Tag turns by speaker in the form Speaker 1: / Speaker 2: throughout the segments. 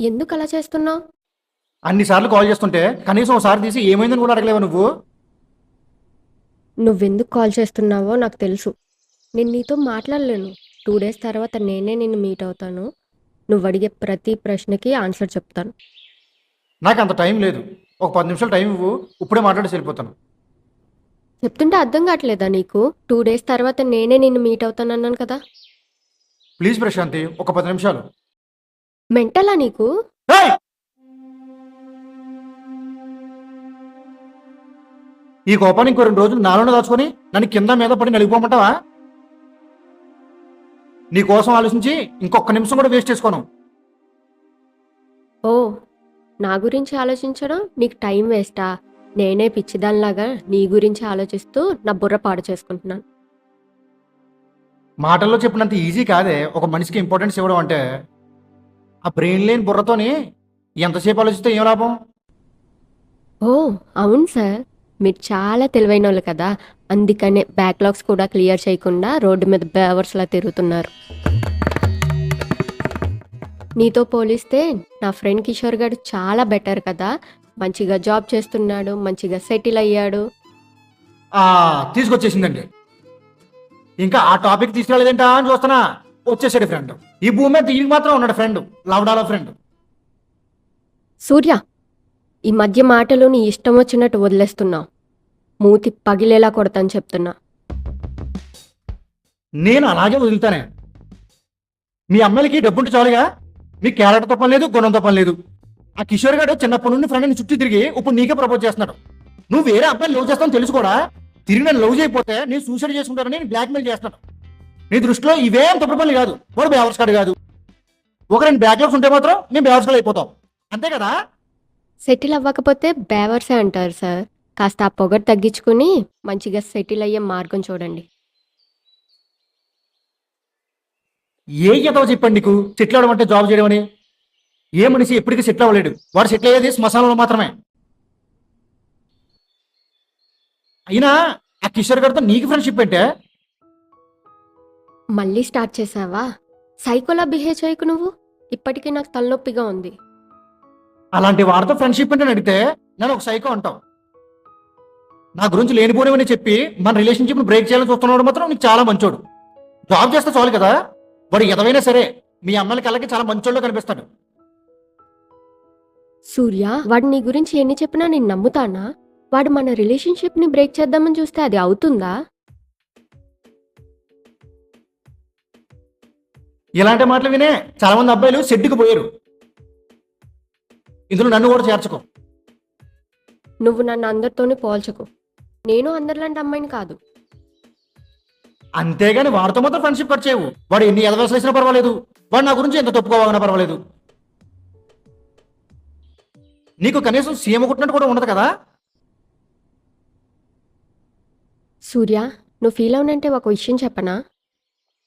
Speaker 1: ఎందుకు అలా చేస్తున్నావు?
Speaker 2: అన్నిసార్లు కాల్ చేస్తుంటే కనీసం ఒకసారి తీసి ఏమైందని కూడా అడగలేవా నువ్వు?
Speaker 1: నువ్వెందుకు కాల్ చేస్తున్నావో నాకు తెలుసు. నేను నీతో మాట్లాడలేను. టూ డేస్ తర్వాత నేనే నిన్ను మీట్ అవుతాను. నువ్వు అడిగే ప్రతి ప్రశ్నకి ఆన్సర్ చెప్తాను.
Speaker 2: నాకు అంత టైం లేదు. ఒక పది నిమిషాలు టైం ఇవ్వు. ఇప్పుడే మాట్లాడి వెళ్ళిపోతాను.
Speaker 1: చెప్తుంటే అర్థం కావట్లేదా నీకు? టూ డేస్ తర్వాత నేనే నిన్ను మీట్ అవుతాను అన్నాను కదా.
Speaker 2: ప్లీజ్ ప్రశాంతి ఒక పది నిమిషాలు.
Speaker 1: మెంటలా నీకు!
Speaker 2: ఈ కోపాన్ని ఇంకో రెండు రోజులు నాలోనే దాచుకొని నన్ను కింద మీద పడి నలిగిపోమంటావా? నీ కోసం ఆలోచించి ఇంకొక నిమిషం కూడా వేస్ట్ చేసుకోను.
Speaker 1: ఓ నా గురించి ఆలోచించడం నీకు టైం వేస్టా? నేనే పిచ్చిదానిలాగా నీ గురించి ఆలోచిస్తూ నా బుర్ర పాడు చేసుకుంటున్నాను.
Speaker 2: మాటల్లో చెప్పినంత ఈజీ కాదే ఒక మనిషికి ఇంపార్టెన్స్ ఇవ్వడం అంటే ఆ బ్రెయిన్ లేని బుర్రతోని ఎంతసేపు ఆలోచిస్తే ఏం లాభం?
Speaker 1: ఓ అవును సార్. మీరు చాలా తెలివైన వాళ్ళు కదా. అందుకనే బ్యాక్లాగ్స్ కూడా క్లియర్ చేయకుండా రోడ్డు మీద బేవర్స్లా తిరుగుతున్నారు. నీతో పోలిస్తే నా ఫ్రెండ్ కిషోర్ గారు చాలా బెటర్ కదా. మంచిగా జాబ్ చేస్తున్నాడు మంచిగా సెటిల్ అయ్యాడు.
Speaker 2: ఆ తీసుకొచ్చేసిందండి. ఇంకా ఆ టాపిక్ తీసుకెళ్ళలేదంటా అని చూస్తున్నా. వచ్చేసాడు ఫ్రెండ్ ఈ భూమి మీద దీనికి మాత్రం ఉన్నాడు ఫ్రెండ్ లవడాలో ఫ్రెండ్
Speaker 1: సూర్య ఈ మధ్య మాటలు నీ ఇష్టం వచ్చినట్టు వదిలేస్తున్నావు. మూతి పగిలేలా కొడతాను చెప్తున్నా.
Speaker 2: నేను అలాగే వదులుతానే. మీ అమ్మాయిలకి డబ్బుంటే చాలుగా. మీ క్యారెక్టర్తో పని లేదు గుణంతో పని లేదు. ఆ కిషోర్ గారు చిన్నప్పటి నుండి ఫ్రెండ్ని చుట్టూ తిరిగి ఇప్పుడు నీకే ప్రపోజ్ చేస్తున్నాడు. నువ్వు వేరే అబ్బాయిని లవ్ చేస్తావు తెలుసు కూడా. తిరిగి నన్ను లవ్ చేయకపోతే నేను సూసైడ్ చేసుకుంటానని నేను బ్లాక్మెయిల్ చేస్తున్నాను. నీ దృష్టిలో ఇవేం తప్పు పనులు కాదు. వాడు బేవర్స్ కాడు కాదు. ఒక రెండు బ్యాక్లాగ్స్ ఉంటే మాత్రం మేము బేవర్స్ అయిపోతాం. అంతే కదా?
Speaker 1: సెటిల్ అవ్వకపోతే బేవర్సే అంటారు సార్ కాస్త ఆ పొగరు తగ్గించుకుని మంచిగా సెటిల్ అయ్యే మార్గం చూడండి.
Speaker 2: ఏ ఎదవ చెప్పండి నీకు? సెటిల్ అవడం అంటే జాబ్ చేయడం అని. ఏ మనిషి ఎప్పటికీ సెటిల్ అవ్వలేడు. వాడు సెటిల్ అయ్యేది శ్మశానంలో మాత్రమే. అయినా ఆ కిషోర్ గారితో నీకు ఫ్రెండ్షిప్ అంటే
Speaker 1: మళ్ళీ స్టార్ట్ చేసావా? సైకోలా బిహేవ్ చేయకు నువ్వు. ఇప్పటికీ నాకు తలనొప్పిగా ఉంది.
Speaker 2: అలాంటి వాడితో ఫ్రెండ్షిప్ అంటే అడిగితే నేను ఒక సైకో అంటావు నా గురించి లేనిపోనివని చెప్పి మన రిలేషన్షిప్ బ్రేక్ చేయాలని చూస్తున్నాడు మాత్రం నీకు చాలా మంచోడు. జాబ్ చేస్తే చాలు కదా. వాడు ఎదవైనా సరే మీ అమ్మాయిల కళ్ళకి చాలా మంచోళ్ళు కనిపిస్తాడు.
Speaker 1: సూర్య వాడు నీ గురించి ఎన్ని చెప్పినా నేను నమ్ముతానా? వాడు మన రిలేషన్షిప్ని బ్రేక్ చేద్దామని చూస్తే అది అవుతుందా?
Speaker 2: ఇలాంటి మాటలు వినే చాలా మంది అబ్బాయిలు సెడ్డుకు పోయారు. ఇందులో నన్ను కూడా చేర్చుకో.
Speaker 1: నువ్వు నన్ను అందరితోనే పోల్చకు. నేను అందరిలాంటి అమ్మాయిని కాదు.
Speaker 2: అంతేగాని వాడితో మాత్రం ఫ్రెండ్షిప్ కట్ చేయవు. వాడు ఎన్ని ఎదవేసలు వేసినా పర్వాలేదు. వాడు నా గురించి ఎంత తప్పుకోవాలన్నా పర్వాలేదు. నీకు కనీసం సీఎం కొట్టినట్టు కూడా ఉండదు కదా?
Speaker 1: సూర్య నువ్వు ఫీల్ అవునంటే ఒక విషయం చెప్పనా?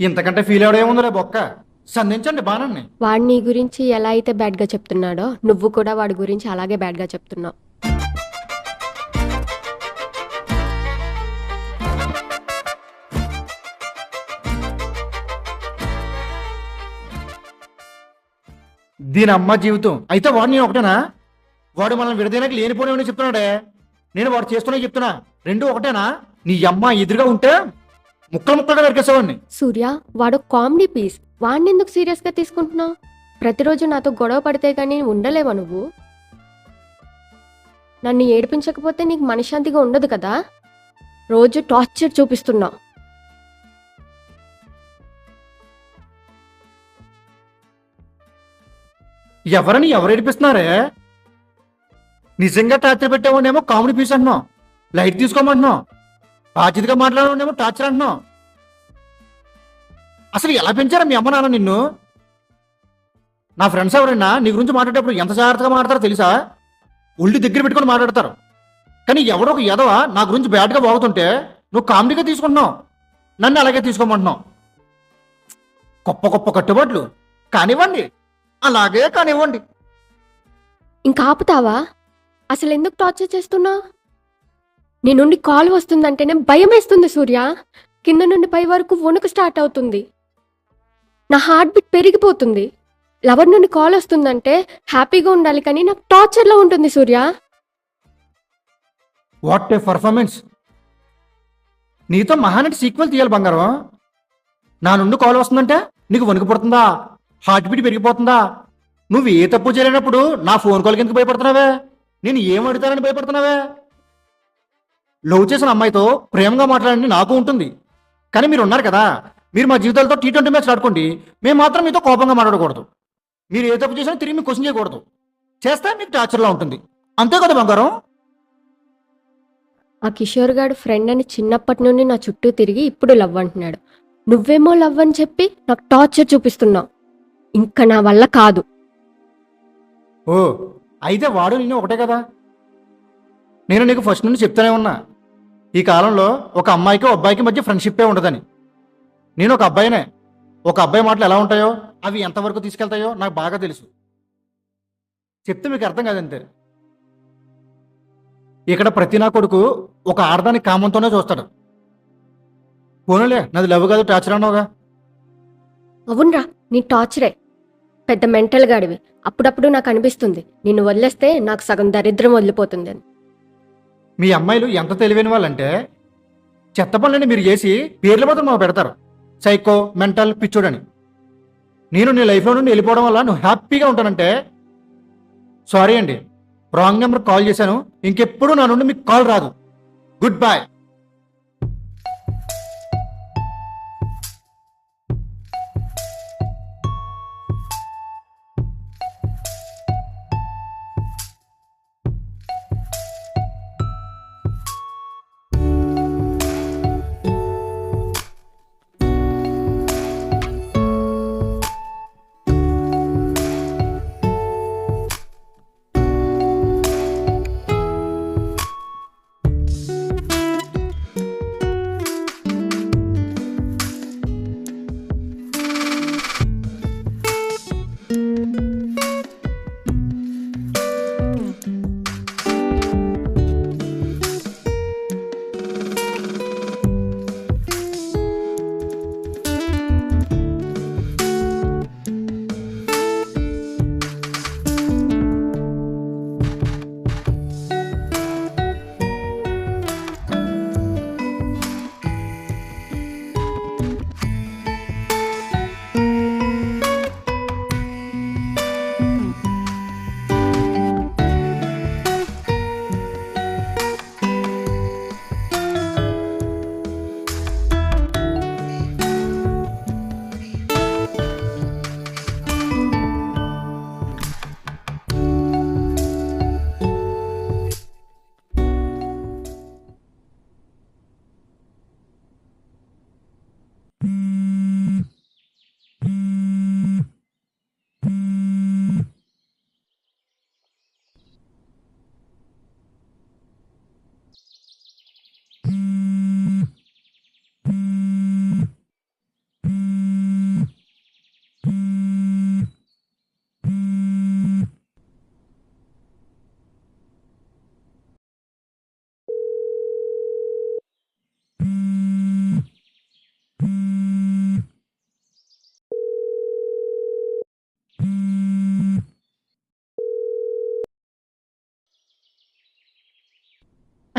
Speaker 2: ఇంతకంటే ఫీల్ అవడం ఏముందిలే బొక్క? సంధించండి బాణాన్ని.
Speaker 1: వాడు నీ గురించి ఎలా అయితే బ్యాడ్గా చెప్తున్నాడో నువ్వు కూడా వాడి గురించి అలాగే బ్యాడ్గా చెప్తున్నావు.
Speaker 2: దీని అమ్మ జీవితం. అయితే వాడు నేను ఒకటేనా? వాడు మనల్ని విడదీయడానికి లేనిపోనేవని చెప్తున్నాడే. నేను వాడు చేస్తున్నా చెప్తున్నా. రెండు ఒకటేనా? నీ అమ్మ ఎదురుగా ఉంటే ముక్కలు ముక్కలుగా నరికేసేవాడిని.
Speaker 1: సూర్య వాడు కామెడీ పీస్. వాడిని ఎందుకు సీరియస్గా తీసుకుంటున్నావు? ప్రతిరోజు నాతో గొడవ పడితే కానీ ఉండలేవా నువ్వు? నన్ను ఏడిపించకపోతే నీకు మనశ్శాంతిగా ఉండదు కదా? రోజు టార్చర్ చూపిస్తున్నావు
Speaker 2: ఎవరని ఎవరు ఏడిపిస్తున్నారే? నిజంగా టార్చర్ పెట్టేవాడేమో కామెడీ పీస్ అంటున్నావు. లైట్ తీసుకోమంటున్నావు. బాధ్యతగా మాట్లాడేవాడేమో టార్చర్ అంటున్నావు. అసలు ఎలా పెంచారా మీ అమ్మ నాన్న నిన్ను? నా ఫ్రెండ్స్ ఎవరైనా నీ గురించి మాట్లాడేటప్పుడు ఎంత జాగ్రత్తగా మాట్లాడతారో తెలుసా? ఒళ్ళు దగ్గర పెట్టుకొని మాట్లాడతారు. కానీ ఎవడో ఒక ఎదవ నా గురించి బ్యాడ్గా బాగుతుంటే నువ్వు కామెడీగా తీసుకుంటున్నావు. నన్ను అలాగే తీసుకోమంటున్నావు. గొప్ప గొప్ప కట్టుబాట్లు. కానివ్వండి. అలాగే కానివ్వండి.
Speaker 1: ఇంకా ఆపుతావా? అసలు ఎందుకు టార్చర్ చేస్తున్నావు? నీ నుండి కాల్ వస్తుందంటేనే భయం వేస్తుంది సూర్య. కింద నుండి పై వరకు వణుకు స్టార్ట్ అవుతుంది. నా హార్ట్ బీట్ పెరిగిపోతుంది. లవర్ నుండి కాల్ వస్తుందంటే హ్యాపీగా ఉండాలి కానీ నాకు టార్చర్లో ఉంటుంది సూర్య.
Speaker 2: What a performance. నీతో మహానటి సీక్వెల్ తీయాలి బంగారం. నా నుండి కాల్ వస్తుందంటే నీకు వణుకు పడుతుందా? హార్ట్ బీట్ పెరిగిపోతుందా? నువ్వు ఏ తప్పు చేయలేనప్పుడు నా ఫోన్ కాల్కి ఎందుకు భయపడుతున్నావే? నేను ఏం అడుగుతానని భయపడుతున్నావే? లవ్ చేసిన అమ్మాయితో ప్రేమగా మాట్లాడండి నాకు ఉంటుంది. కానీ మీరు ఉన్నారు కదా మీరు మా జీవితాలతో టీ ట్వంటీ మ్యాచ్ ఆడుకోండి మేము మాత్రం మీతో కోపంగా మాట్లాడకూడదు. మీరు ఏ తప్పు చేసినా తిరిగి మీకు క్వశ్చన్ చేయకూడదు. చేస్తే మీకు టార్చర్లా ఉంటుంది. అంతే కదా బంగారం?
Speaker 1: ఆ కిషోర్ గాడు ఫ్రెండ్ అని చిన్నప్పటి నుండి నా చుట్టూ తిరిగి ఇప్పుడు లవ్ అంటున్నాడు. నువ్వేమో లవ్ అని చెప్పి నాకు టార్చర్ చూపిస్తున్నావు. ఇంకా నా వల్ల కాదు.
Speaker 2: ఓ అయితే వాడు నేను ఒకటే కదా? నేను నీకు ఫస్ట్ నుండి చెప్తానే ఉన్నా. ఈ కాలంలో ఒక అమ్మాయికి అబ్బాయికి మధ్య ఫ్రెండ్షిప్పే ఉండదని. నేను ఒక అబ్బాయినే. ఒక అబ్బాయి మాటలు ఎలా ఉంటాయో అవి ఎంతవరకు తీసుకెళ్తాయో నాకు బాగా తెలుసు. చెప్తే మీకు అర్థం కాదంతే. ఇక్కడ ప్రతి నా కొడుకు ఒక ఆడదాని కామంతోనే చూస్తాడు. పోనలే నాది లవ్ కాదు టార్చర్ అన్నావుగా.
Speaker 1: అవునరా నీ టార్చరే. పెద్ద మెంటల్ గాడివి. అప్పుడప్పుడు నాకు అనిపిస్తుంది నిన్ను వదిలేస్తే నాకు సగం దరిద్రం వదిలిపోతుంది అని
Speaker 2: మీ అమ్మాయిలు ఎంత తెలివైన వాళ్ళంటే చెత్త పనులని మీరు చేసి పేర్ల మాత్రం మాకు పెడతారు. సైకో మెంటల్ పిచ్చోడని. నేను నీ లైఫ్లో నుండి వెళ్ళిపోవడం వల్ల నువ్వు హ్యాపీగా ఉంటానంటే సారీ అండి. రాంగ్ నెంబర్ కాల్ చేశాను. ఇంకెప్పుడు నా నుండి మీకు కాల్ రాదు. గుడ్ బాయ్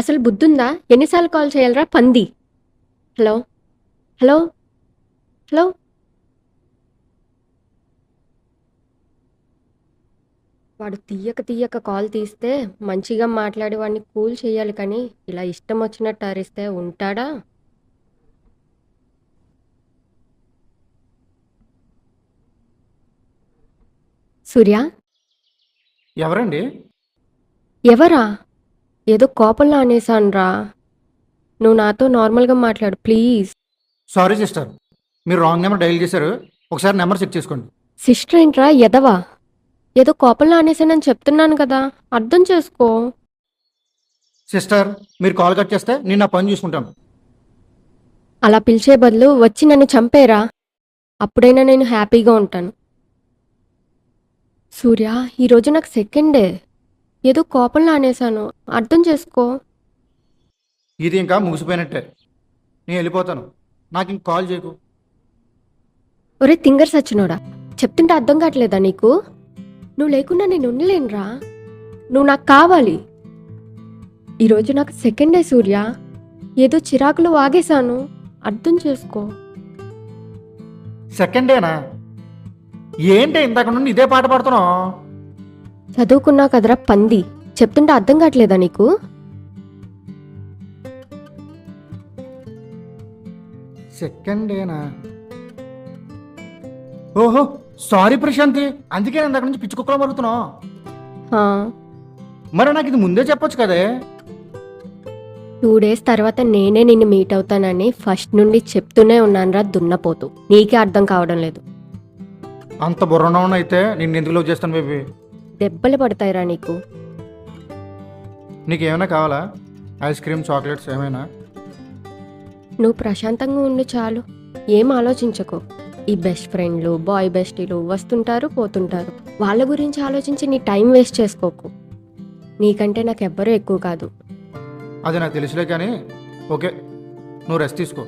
Speaker 1: అసలు బుద్ధుందా? ఎన్నిసార్లు కాల్ చేయాలరా? పంది. హలో. హలో. హలో. వాడు తీయక తీయక కాల్ తీస్తే మంచిగా మాట్లాడి వాడిని కూల్ చేయాలి కానీ ఇలా ఇష్టం వచ్చినట్టు అరిస్తే ఉంటాడా? సూర్య?
Speaker 2: ఎవరండి?
Speaker 1: ఎవరా? ఏదో కోపంలో అనేసానురా నువ్వు నాతో నార్మల్గా మాట్లాడు ప్లీజ్.
Speaker 2: సారీ సిస్టర్ మీరు రాంగ్ నెంబర్ డైల్ చేశారు. ఒకసారి నెంబర్ చెక్ చేసుకోండి.
Speaker 1: సిస్టర్ ఏంట్రా ఎదవా? ఏదో కోపంలో అనేసానని చెప్తున్నాను కదా అర్థం చేసుకో.
Speaker 2: సిస్టర్ మీరు కాల్ కట్ చేస్తే నేను నా పని చూసుకుంటాను.
Speaker 1: అలా పిలిచే బదులు వచ్చి నన్ను చంపేరా. అప్పుడైనా నేను హ్యాపీగా ఉంటాను. సూర్య ఈరోజు నాకు సెకండే ఏదో కోపంలో అనేసాను అర్థం చేసుకో.
Speaker 2: ఇది ఇంకా ముగిసిపోయినట్టే. నేను వెళ్ళిపోతాను. నాకు ఇంక కాల్ చేయకు.
Speaker 1: ఒరే తింగర్ సచ్చినోడా చెప్తుంటే అర్థం కావట్లేదా నీకు? నువ్వు లేకుండా నేను ఉండలేనురా. నువ్వు నాకు కావాలి. ఈరోజు నాకు సెకండ్ డే సూర్య. ఏదో చిరాకులు వాగేశాను. అర్థం చేసుకో.
Speaker 2: సెకండ్ డేనా ఏంటి ఇందాక నుండి ఇదే పాట పాడుతున్నావు?
Speaker 1: చదువుకున్నా కదరా పంది. చెప్తుంటే అర్థం కావట్లేదా నీకు?
Speaker 2: సెకండ్ డేనా? ఓహో సారీ ప్రశాంతి. అందుకే ఇందాక నుంచి పిచ్చి కుక్కలో మరుగుతున్నావు మరి నాకు ఇది ముందే చెప్పొచ్చు కదే?
Speaker 1: టూ డేస్ తర్వాత నేనే నిన్ను మీట్ అవుతానని ఫస్ట్ నుండి చెప్తూనే ఉన్నానురా దున్నపోతూ. నీకే అర్థం కావడం లేదు.
Speaker 2: అంత బుర్రనౌన్ అయితే? నేను ఎందుకు లవ్ చేస్తాను బేబీ?
Speaker 1: దెబ్బలు పడతాయిరా నీకు?
Speaker 2: నీకు ఏమైనా కావాలా? ఐస్ క్రీమ్ చాక్లెట్స్ ఏమైనా?
Speaker 1: నువ్వు ప్రశాంతంగా ఉండు చాలు. ఏం ఆలోచించకు. ఈ బెస్ట్ ఫ్రెండ్లు బాయ్ బెస్టీలు వస్తుంటారు పోతుంటారు. వాళ్ళ గురించి ఆలోచించి నీ టైం వేస్ట్ చేసుకోకు. నీకంటే నాకు ఎవ్వరూ ఎక్కువ కాదు.
Speaker 2: అది నాకు తెలుసులే కానీ ఓకే నువ్వు రెస్ట్ తీసుకో.